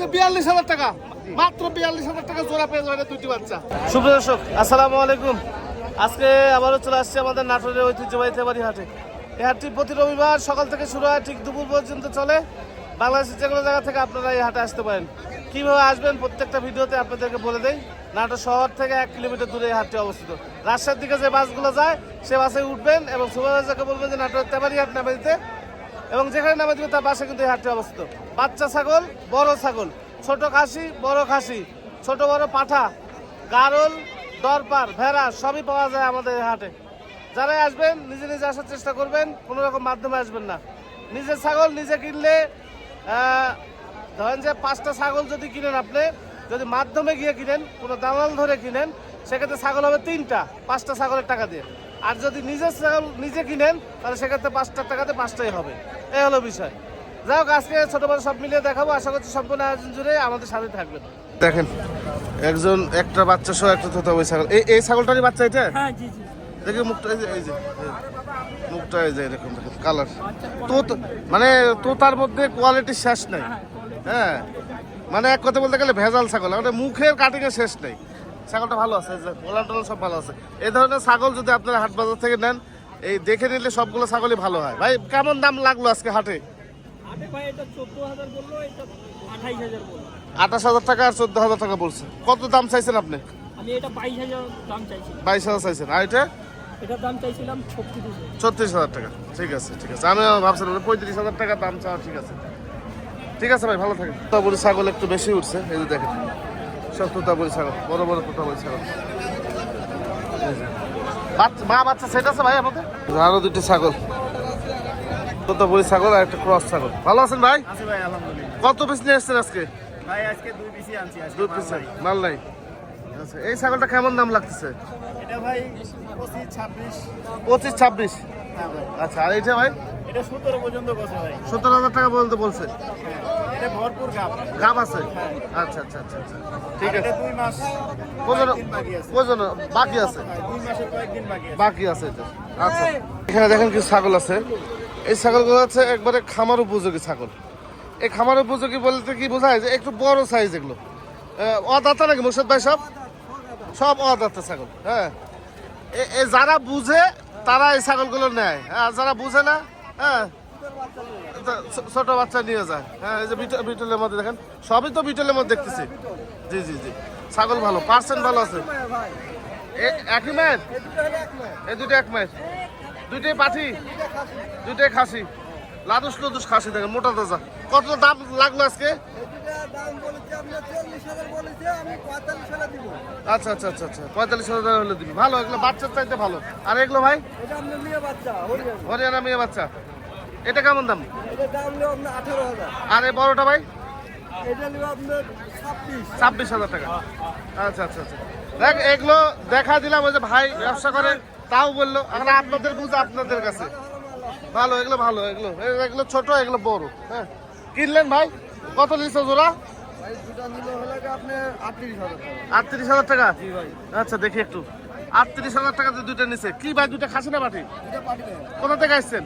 যে বিয়াল্লিশ হাজার টাকা। মাত্র বিয়াল্লিশ হাজার টাকা জোড়া পেয়ে যাবে দুটি বাচ্চা। সুপ্রিয় দর্শক, আসসালামু আলাইকুম। আজকে আবারও চলে আসছে আমাদের নাটোরের ঐতিহ্যবাহী তেবারি হাটে। এই হাটটি প্রতি রবিবার সকাল থেকে শুরু হয়, ঠিক দুপুর পর্যন্ত চলে। বাংলাদেশের যে কোনো জায়গা থেকে আপনারা এই হাটে আসতে পারেন। কীভাবে আসবেন প্রত্যেকটা ভিডিওতে আপনাদেরকে বলে দেই, নাটোর শহর থেকে এক কিলোমিটার দূরে এই হাটটি অবস্থিত। রাজশাহীর দিকে যে বাসগুলো যায়, সে বাসে উঠবেন এবং সুপারভাইজারকে বলবেন যে নাটোর তেবারি হাট নামে দিতে। এবং যেখানে নামে দিবে তার পাশে কিন্তু এই হাটটি অবস্থিত। বাচ্চা ছাগল, বড় ছাগল, ছোট খাসি, বড় খাসি, ছোট বড় পাঠা, গারল, দরপার, ভেড়া, সবই পাওয়া যায় আমাদের হাটে। যারাই আসবেন, নিজে নিজে আসার চেষ্টা করবেন, কোনো রকম মাধ্যমে আসবেন না। নিজের ছাগল নিজে কিনলে ধরেন যে পাঁচটা ছাগল যদি কিনেন আপনি, যদি মাধ্যমে গিয়ে কিনেন, কোনো দালাল ধরে কিনেন, সেক্ষেত্রে ছাগল হবে তিনটা, পাঁচটা ছাগলের টাকা দিয়ে। আর যদি নিজের ছাগল নিজে কিনেন তাহলে সেক্ষেত্রে পাঁচটার টাকাতে পাঁচটাই হবে। এই হলো বিষয়। যাই হোক আজকে ছোট বড় সব মিলিয়ে দেখাবো। আশা করছি সম্পূর্ণ আয়োজন জুড়ে আমাদের সাথে থাকবেন। দেখেন একজন একটা বাচ্চা সহ একটা তোতা ওই ছাগল। এই এই ছাগলটারই বাচ্চা এটা? হ্যাঁ জি জি। দেখি মুখটা এই যে এই যে মুখটা এই যে এরকম দেখেন কালার। তো মানে তোতার মধ্যে কোয়ালিটি শেষ নাই। হ্যাঁ মানে এক কথা বলতে গেলে ভেজাল ছাগল মানে মুখের কাটিং এর শেষ নেই। ছাগলটা ভালো আছে পোলান টোলান সব ভালো আছে। এই ধরনের ছাগল যদি আপনারা হাট বাজার থেকে নেন এই দেখে নিলে সবগুলো ছাগলই ভালো হয়। ভাই কেমন দাম লাগল আজকে হাটে? আঠাশ হাজার টাকা আর চোদ্দ হাজার টাকা বলছে। কত দাম চাইছেন আপনি? এটা বাইশ হাজার চাইছেন। আর এটা? ছত্রিশ হাজার। টাকা। ঠিক আছে ঠিক আছে। আমি ভাবছিলাম পঁয়ত্রিশ হাজার টাকা দাম চাওয়া ঠিক আছে। ঠিক আছে ভাই ভালো থাকেন। তোতাপুরি ছাগল একটু বেশি উঠছে এই যে দেখেন। সব তোতাপুরি ছাগল বড় বড় তোতাপুরি ছাগল। বাচ্চা- মা বাচ্চা সেট আছে ভাই আমাদের? আরও দুটি ছাগল। তোতাপুরি ছাগল আর একটা ক্রস ছাগল। ভালো আছেন ভাই? আছি ভাই আলহামদুলিল্লাহ। কত পিস নিয়ে এসছেন আজকে? ভাই আজকে দুই পিসি আনছি দুই পিস মাল নাই। আচ্ছা এই ছাগলটা কেমন দাম লাগতেছে? এটা ভাই পঁচিশ ছাব্বিশ। পঁচিশ ছাব্বিশ? হ্যাঁ ভাই। আচ্ছা আর এইটা ভাই? এটা সতেরো পর্যন্ত বসে ভাই। সত্তর হাজার টাকা পর্যন্ত বলছে। এটা ভরপুর গাপ গাব আছে? আচ্ছা আচ্ছা আচ্ছা আচ্ছা। ঠিক আছে। দুই মাস কোজন কয়েকদিন বাকি আছে। কোজন বাকি আছে? ভাই, দুই মাসের কয়েকদিন বাকি আছে। বাকি আছে এটা। আচ্ছা। এখানে দেখেন কিছু ছাগল আছে। এই ছাগলগুলো হচ্ছে একবারে খামার উপযোগী ছাগল। এই খামার উপযোগী বলতে কি বোঝায় যে একটু বড় সাইজ এগুলো। অদাতা নাকি মুর্শদ ভাই সব? সব অদাতা ছাগল হ্যাঁ। যারা বুঝে তারা এই ছাগলগুলো নেয়। হ্যাঁ যারা বুঝে না হ্যাঁ ছোট বাচ্চা নিয়ে যায়। হ্যাঁ এই যে বিটল- বিটলের মধ্যে দেখেন, সবই তো বিটলের মধ্যে দেখতেছি। জি জি জি। ছাগল ভালো পার্সেন্ট ভালো আছে। একই মায়ের এই দুটো এক মায়ের দুইটাই পাঠি? দুইটাই খাসি। লাদুস লুদুস খাসি দেখেন, মোটা তাজা। কত দাম লাগল আজকে? আচ্ছা আচ্ছা আচ্ছা আচ্ছা। পঁয়তাল্লিশ হাজার হলে দিবি। ভালো, এগুলো বাচ্চার চাইতে ভালো। আর এগুলো ভাই? হরিয়ানা মেয়ে বাচ্চা। এটা কেমন দাম? আর এই বড়টা ভাই? ছাব্বিশ। হাজার টাকা। আচ্ছা আচ্ছা আচ্ছা। দেখ এগুলো দেখা দিলাম ওই যে ভাই ব্যবসা করে তাও বলল এখন আপনাদের বুঝ আপনাদের কাছে। ভালো এগুলো ভালো এগুলো। এগুলো ছোট এগুলো বড় হ্যাঁ। কিনলেন ভাই? কত লিটার জোড়া? আটত্রিশ হাজার টাকা? আচ্ছা দেখি একটু। আটত্রিশ হাজার টাকা দুইটা নিচে কি ভাই দুইটা খাসি না বাটি? কোথা থেকে আসছেন?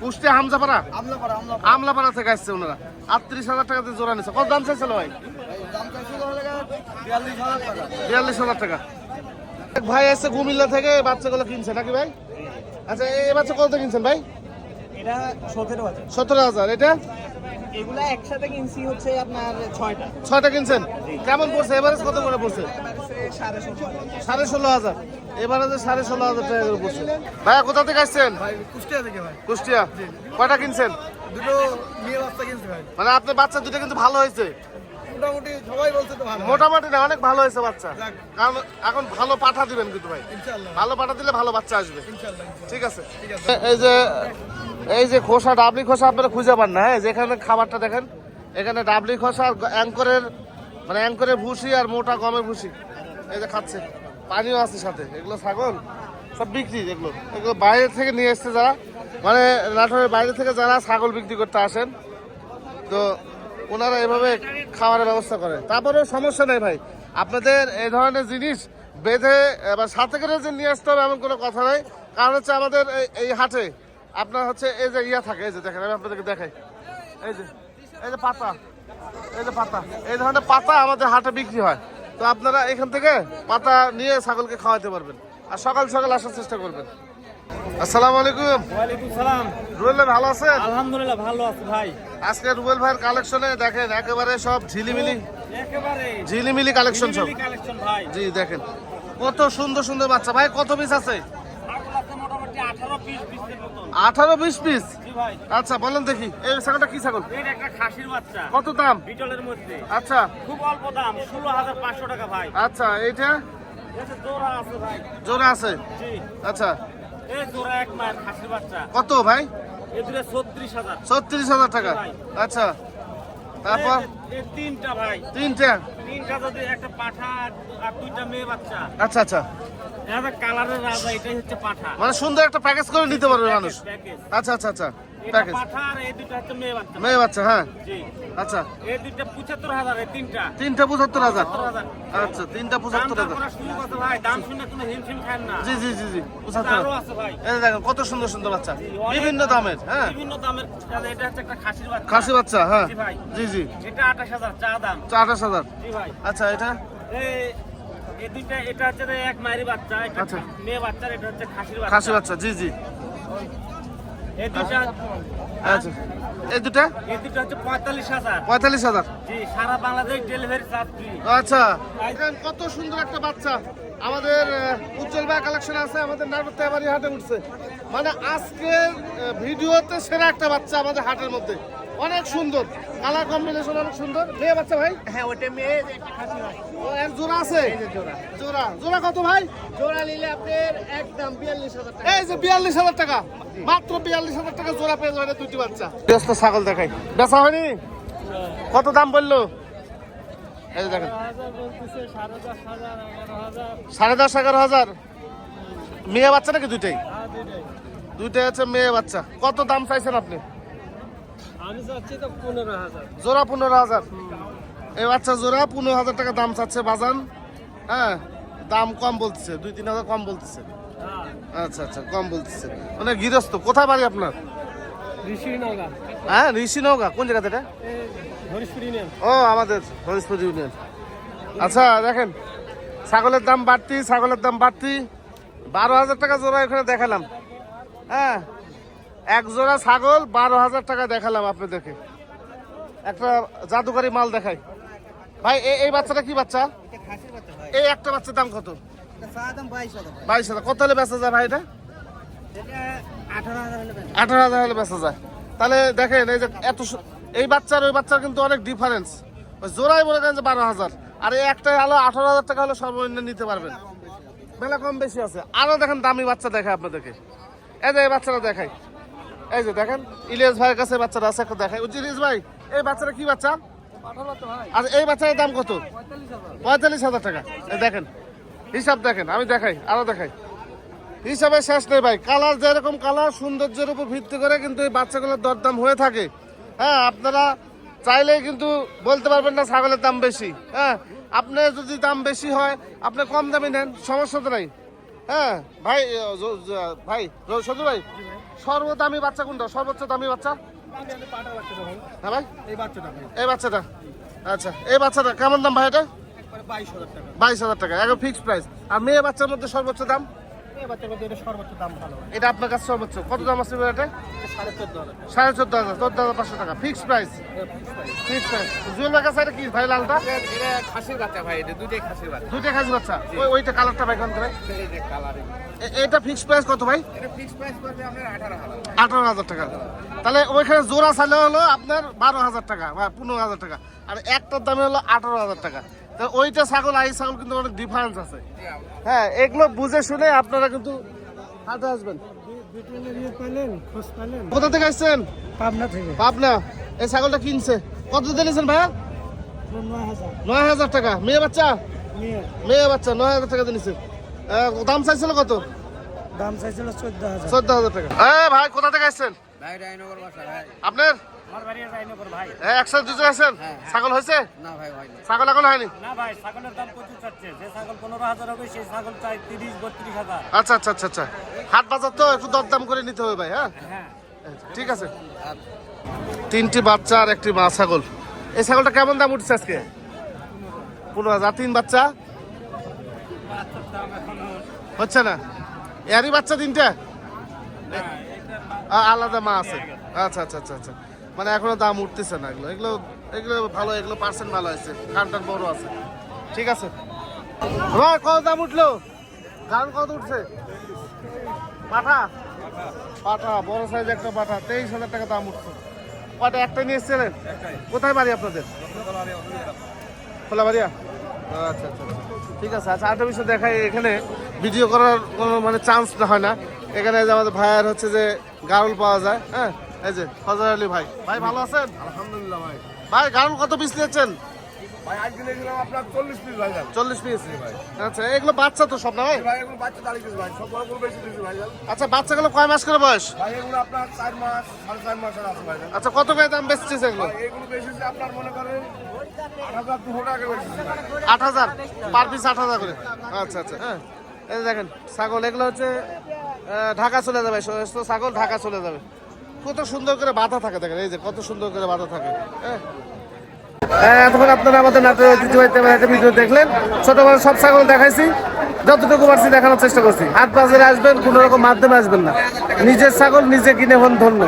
কুষ্টিয়া হামজাপাড়া? আমলাপাড়া থেকে আসছে ওনারা। আটত্রিশ হাজার টাকা দিয়ে জোড়া নিচ্ছে কত দাম চাইছিল ভাই? বিয়াল্লিশ হাজার টাকা। এক ভাই আসছে কুমিল্লা থেকে বাচ্চাগুলো কিনছে নাকি ভাই? আচ্ছা এই বাচ্চা কত কিনছেন ভাই? এটা সতেরো হাজার। সতেরো হাজার এটা? এগুলা একসাথে কিনছি হচ্ছে আপনার ছয়টা। ছয়টা কিনছেন? কেমন পড়ছে? এভারেজ কত করে পড়ছে? সাড়ে ষোলো হাজার। এবারে সাড়ে ষোলো হাজার টাকা করে পড়ছে। ভাইয়া কোথা থেকে আসছেন? কুষ্টিয়া থেকে ভাই। কুষ্টিয়া। কয়টা কিনছেন? দুটো মেয়ে বাচ্চা কিনছি ভাই। মানে আপনার বাচ্চা দুটো কিন্তু ভালো হয়েছে। মোটামুটি সবাই বলছে তো ভালো। মোটামুটি না অনেক ভালো হয়েছে বাচ্চা। কারণ এখন ভালো পাঠা দিবেন কিন্তু ভাই। ভালো পাঠা দিলে ভালো বাচ্চা আসবে। ঠিক আছে? এই যে এই যে খোসা ডাবলি খোসা আপনারা খুঁজে পান না হ্যাঁ? যেখানে খাবারটা দেখেন এখানে ডাবলি খোসা আর অ্যাঙ্করের মানে অ্যাঙ্করের ভুসি আর মোটা গমের ভুসি। এই যে খাচ্ছে। পানিও আছে সাথে। এগুলো ছাগল, সব বিক্রি এগুলো। এগুলো বাইরে থেকে নিয়ে এসছে যারা মানে নাটোরের বাইরে থেকে যারা ছাগল বিক্রি করতে আসেন, তো ওনারা এভাবে খাবারের ব্যবস্থা করে তারপরেও সমস্যা নেই ভাই। আপনাদের এই ধরনের জিনিস বেঁধে, এবার সাথে করে যে নিয়ে আসতে হবে এমন কোনো কথা নেই। কারণ হচ্ছে আমাদের এই হাটে আপনার হচ্ছে এই যে ইয়া থাকে, এই যে দেখেন, আমি আপনাদেরকে দেখাই। এই যে এই যে পাতা, এই যে পাতা, এই ধরনের পাতা আমাদের হাটে বিক্রি হয়। তো আপনারা এখান থেকে পাতা নিয়ে ছাগলকে খাওয়াতে পারবেন। আর সকাল সকাল আসার চেষ্টা করবেন। আসসালামু আলাইকুম। ওয়ালাইকুম সালাম। রুবেল ভাই ভালো আছেন? আলহামদুলিল্লাহ ভালো আছি ভাই। আজকে রুবেল ভাইয়ের কালেকশনে দেখেন একেবারে সব ঝিলিমিলি একেবারে। ঝিলিমিলি কালেকশন সব। কালেকশন ভাই। জি দেখেন। কত সুন্দর সুন্দর বাচ্চা। ভাই কত পিস আছে? আছে মোটামুটি আঠারো পিস পিসের মতন আঠারো বিশ পিস জি ভাই আচ্ছা বলেন দেখি। এই ছাগলটা কি ছাগল? এর একটা খাসির বাচ্চা। কত দাম? বিটলের মধ্যে। আচ্ছা। খুব অল্প দাম ষোলো হাজার পাঁচশো টাকা ভাই। আচ্ছা এইটা? জোড়া আছে ভাই। জোড়া আছে? জি। আচ্ছা। এই জোড়া এক মায়ের খাসির বাচ্চা। কত ভাই? এ দূরে ছত্রিশ হাজার। ছত্রিশ হাজার টাকা। আচ্ছা। তারপর? তিনটা ভাই। তিনটা? তিনটা যদি একটা পাঠা আর দুইটা মেয়ে বাচ্চা। আচ্ছা আচ্ছা। কালারের রাজা এটাই হচ্ছে পাঠা। মানে সুন্দর একটা প্যাকেজ করে নিতে পারবে মানুষ। আচ্ছা আচ্ছা আচ্ছা প্যাকেজ পাঠা আর এই দুইটা হচ্ছে মেয়ে বাচ্চা। মেয়ে বাচ্চা হ্যাঁ। জি। আচ্ছা। এই তিনটা। তিনটা পঁচাত্তর হাজার? পঁচাত্তর হাজার। আচ্ছা তিনটা শুরু করতে ভাই দাম শুনে কোনো হিমশিম খান না। জি জি জি জি পঁচাত্তর আরও হাজার। আছে ভাই। এই দেখেন কত সুন্দর সুন্দর বাচ্চা। বিভিন্ন দামের হ্যাঁ। বিভিন্ন দামের এটা হচ্ছে একটা খাসির বাচ্চা। খাসি বাচ্চা হ্যাঁ। জি জি জি। এটা হাজার চা দাম। জি ভাই। আচ্ছা এটা? এই এই দুইটা এটা হচ্ছে এক মায়ের বাচ্চা এটা আচ্ছা। মেয়ে এটা হচ্ছে খাসির বাচ্চা। বাচ্চা জি জি। এই দুইটা আচ্ছা। এই দুটা এই হচ্ছে পঁয়তাল্লিশ হাজার। পঁয়তাল্লিশ হাজার। জি সারা বাংলাদেশ ডেলিভারি চার্জ ফ্রি। আচ্ছা। কত সুন্দর একটা বাচ্চা। আমাদের উজ্জ্বল ভাই কালেকশন আছে আমাদের হাটে উঠছে। মানে আজকের ভিডিওতে সেরা একটা বাচ্চা আমাদের হাটের মধ্যে। অনেক সুন্দর। কালার কম্বিনেশন অনেক সুন্দর। মেয়ে বাচ্চা ভাই? হ্যাঁ ওটা মেয়ে ও এক জোড়া আছে? জোড়া। জোড়া। জোড়া কত ভাই? জোড়া নিলে আপনার একদম বিয়াল্লিশ হাজার টাকা। এই যে বিয়াল্লিশ হাজার টাকা। মাত্র বিয়াল্লিশ হাজার টাকা জোড়া পেয়ে যাবে দুটি বাচ্চা। ব্যস্ত ছাগল দেখাই। বেচা হয়নি? কত দাম বলল? এই দেখেন। সাড়ে দশ এগারো হাজার। মেয়ে বাচ্চা নাকি দুইটাই। দুইটাই আছে মেয়ে বাচ্চা। কত দাম চাইছেন আপনি আমি চাচ্ছি তো পনেরো হাজার জোড়া পনেরো হাজার। এই বাচ্চা জোড়া পনেরো হাজার টাকা দাম চাচ্ছে বাজান। হ্যাঁ দাম কম বলতেছে দুই তিন হাজার কম বলতেছে। আচ্ছা আচ্ছা কম বলতেছে। মানে গৃহস্থ কোথায় বাড়ি আপনার? হ্যাঁ ঋষি নৌকা কোন জায়গাতে এটা? ও আমাদের হরিশপুর ইউনিয়ন। আচ্ছা দেখেন ছাগলের দাম বাড়তি ছাগলের দাম বাড়তি। বারো হাজার টাকা জোড়া এখানে দেখালাম। হ্যাঁ এক জোড়া ছাগল বারো হাজার টাকা দেখালাম আপনাদেরকে। একটা জাদুকারি মাল দেখাই। ভাই এই- বাচ্চাটা কি বাচ্চা? এই একটা বাচ্চার দাম কত? বাইশ হাজার কত হলে বেচা যায় ভাই এটা? আঠারো হাজার হলে বেচা। যায়। তাহলে দেখেন এই যে এত এই বাচ্চার ওই বাচ্চার কিন্তু অনেক ডিফারেন্স জোড়াই মনে করেন যে বারো হাজার। আর এই একটাই হলো আঠারো হাজার টাকা হলে সর্বনিম্ন নিতে পারবেন। বেলা কম বেশি আছে। আরও দেখেন দামি বাচ্চা দেখায় আপনাদেরকে। এই যে এই বাচ্চাটা দেখাই। এই যে দেখেন, ইলিয়াস ভাইয়ের কাছে বাচ্চাটা আছে, একটা উজ্জ্বল ইলিয়াস ভাই, এই বাচ্চাটা কি বাচ্চা? আর এই বাচ্চার দাম কত? পঁয়তাল্লিশ হাজার টাকা। এই দেখেন, হিসাব দেখেন, আমি দেখাই, আরও দেখাই। হিসাবে শেষ নেই ভাই, কালার যেরকম কালার, সৌন্দর্যের উপর ভিত্তি করে কিন্তু এই বাচ্চাগুলোর দরদাম হয়ে থাকে। হ্যাঁ আপনারা চাইলেই কিন্তু বলতে পারবেন না ছাগলের দাম বেশি। হ্যাঁ আপনি যদি দাম বেশি হয়, আপনি কম দামে নেন, সমস্যা তো নাই। হ্যাঁ ভাই ভাই সজু ভাই সর্বদামি বাচ্চা কোনটা? সর্বোচ্চ দামি বাচ্চা? হ্যাঁ ভাই। এই বাচ্চাটা এই বাচ্চাটা। আচ্ছা এই বাচ্চাটা কেমন দাম ভাই এটা? বাইশ হাজার টাকা। বাইশ হাজার টাকা একদম ফিক্সড প্রাইস আর মেয়ে বাচ্চার মধ্যে সর্বোচ্চ দাম? এটা সর্বোচ্চ দাম ভালো। এটা আপনার কাছে সর্বোচ্চ। কত দাম আছে এটা? সাড়ে চোদ্দ হাজার। সাড়ে চোদ্দ হাজার চোদ্দ হাজার পাঁচশো টাকা। Fixed price fixed price Jewel ভাই কাছে এটা কি ভাই লালটা? খাসির বাচ্চা ভাই এটা দুটোই খাসির বাচ্চা। দুইটা খাসি বাচ্চা? ওই ওইটা কালারটা ভাই কোন করে? এটা ফিক্সড প্রাইস কত ভাই? ফিক্স প্রাইস পড়বে আঠারো হাজার। আঠারো হাজার টাকা। তাহলে ওইখানে জোড়া চালে হলো আপনার বারো হাজার টাকা বা পনেরো হাজার টাকা। আর একটার দামে হলো আঠারো হাজার টাকা। তা ওইটা ছাগল আই ছাগল কিন্তু অনেক ডিফারেন্স আছে। হ্যাঁ এগুলো বুঝে শুনে আপনারা কিন্তু হাটে আসবেন। পেলেন খোঁজ পেলেন কোথা থেকে আসছেন? পাবনা থেকে। পাবনা। এই ছাগলটা কিনছে। কত দিয়েছেন ভাইয়া? নয় হাজার নয় হাজার টাকা। মেয়ে বাচ্চা? মেয়ে। বাচ্চা নয় হাজার টাকা দিয়েছে। দাম চাইছিল কত? দাম চাইছিল চোদ্দ হাজার। চোদ্দ হাজার টাকা। এ ভাই কোথা থেকে আসছেন? ভাই রায়নগর বাসা ভাই। আপনার? দুজন আসছেন ছাগল হয়েছে? ছাগল এখন হয়নি? না ভাই ছাগলের দাম প্রচুর চাচ্ছে। যে ছাগল পনেরো হাজার হবে সেই ছাগল চাই তিরিশ বত্রিশ হাজার। আচ্ছা আচ্ছা আচ্ছা আচ্ছা। হাট বাজার তো একটু দরদাম করে নিতে হবে ভাই হ্যাঁ? হ্যাঁ। ঠিক আছে। তিনটি বাচ্চা আর একটি মা ছাগল। এই ছাগলটা কেমন দাম উঠছে আজকে? পনেরো হাজার। তিন বাচ্চা? হচ্ছে না? এরই বাচ্চা তিনটা? আলাদা মা আছে। আচ্ছা আচ্ছা আচ্ছা আচ্ছা। মানে এখনও দাম উঠতেছে না এগুলো। এগুলো এগুলো ভালো, এগুলো পার্সেন্ট ভালো আছে কানটান বড় আছে। ঠিক আছে? ভাই কত দাম উঠল? ধান কত উঠছে? পাঠা? পাঠা, বড় সাইজ একটা পাঠা, তেইশ হাজার টাকা দাম উঠছে। কটা একটা নিয়ে এসেছিলেন? কোথায় বাড়ি আপনাদের? খোলাবাড়িয়া? আচ্ছা আচ্ছা আচ্ছা। ঠিক আছে আচ্ছা আরেকটা বিষয় দেখাই এখানে। ভিডিও করার কোনো মানে চান্স হয় না। এখানে যে আমাদের ভাইয়ের হচ্ছে যে গারল পাওয়া যায় হ্যাঁ? এই যে ফজর আলী ভাই। ভাই ভালো আছেন? আলহামদুলিল্লাহ ভাই। ভাই গারল কত পিস নিয়েছেন? ভাই আজকে নিয়েছিলাম আপনার চল্লিশ পিস ভাই চল্লিশ পিস আচ্ছা এগুলো বাচ্চা তো সব না ভাই? ভাই এগুলো বাচ্চা দাঁড়িয়ে গেছে ভাই সব বড় বড় বেশি দিয়েছি ভাই আচ্ছা বাচ্চাগুলো কয় মাস করে বয়স? ভাই এগুলো আপনার চার মাস সাড়ে চার আছে ভাই আচ্ছা কত করে দাম এগুলো? এগুলো বেশি আপনার মনে করেন আট হাজার পার পিস আট হাজার করে? আচ্ছা আচ্ছা হ্যাঁ। এই দেখেন ছাগল এগুলো হচ্ছে ঢাকা চলে যাবে ছাগল ঢাকা চলে যাবে। কত সুন্দর করে বাধা থাকে দেখেন এই যে কত সুন্দর করে বাধা থাকে হ্যাঁ? হ্যাঁ, এতক্ষণ আপনারা আমাদের নাটোর ঐতিহ্যবাহী ভিডিও দেখলেন। ছোট বড় সব ছাগল দেখাইছি যতটুকু পারছি দেখানোর চেষ্টা করছি। হাট বাজারে আসবেন কোনো রকম মাধ্যমে আসবেন না। নিজের ছাগল নিজে কিনে হন ধন্য।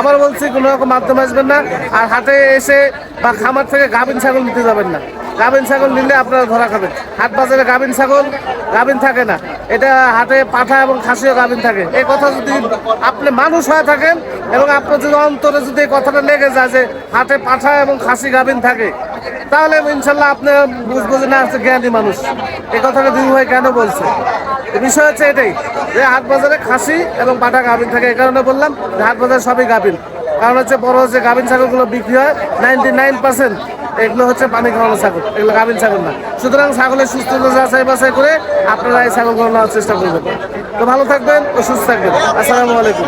আবার বলছি কোনো রকম মাধ্যমে আসবেন না আর হাটে এসে বা খামার থেকে গাভিন ছাগল নিতে যাবেন না। গাভিন ছাগল নিলে আপনারা ধরা খাবেন। হাট বাজারে গাভিন ছাগল, গাভিন থাকে না। এটা হাটে পাঠা এবং খাসিও গাভিন থাকে। এই কথা যদি আপনি মানুষ হয়ে থাকেন এবং আপনার যদি অন্তরে যদি এই কথাটা লেগে যায় যে হাটে পাঠা এবং খাসি গাভিন থাকে, তাহলে ইনশাল্লাহ আপনি বুঝব যে না আছে জ্ঞানী মানুষ। এই কথাটা দুই ভাই কেন বলছে? বিষয় হচ্ছে এটাই, যে হাট বাজারে খাসি এবং পাঠা গাভিন থাকে। এই কারণে বললাম যে হাট বাজারে সবই গাভিন। কারণ হচ্ছে বড় যে গাভিন ছাগলগুলো বিক্রি হয় নাইনটি নাইন পার্সেন্ট এগুলো হচ্ছে পানি খাওয়ানো ছাগল, এগুলো গাভীর ছাগল না। সুতরাং ছাগলের সুস্থ যাচাই বাছাই করে আপনারা এই ছাগলগুলো নেওয়ার চেষ্টা করবেন। তো ভালো থাকবেন ও সুস্থ থাকবেন। আসসালামু আলাইকুম।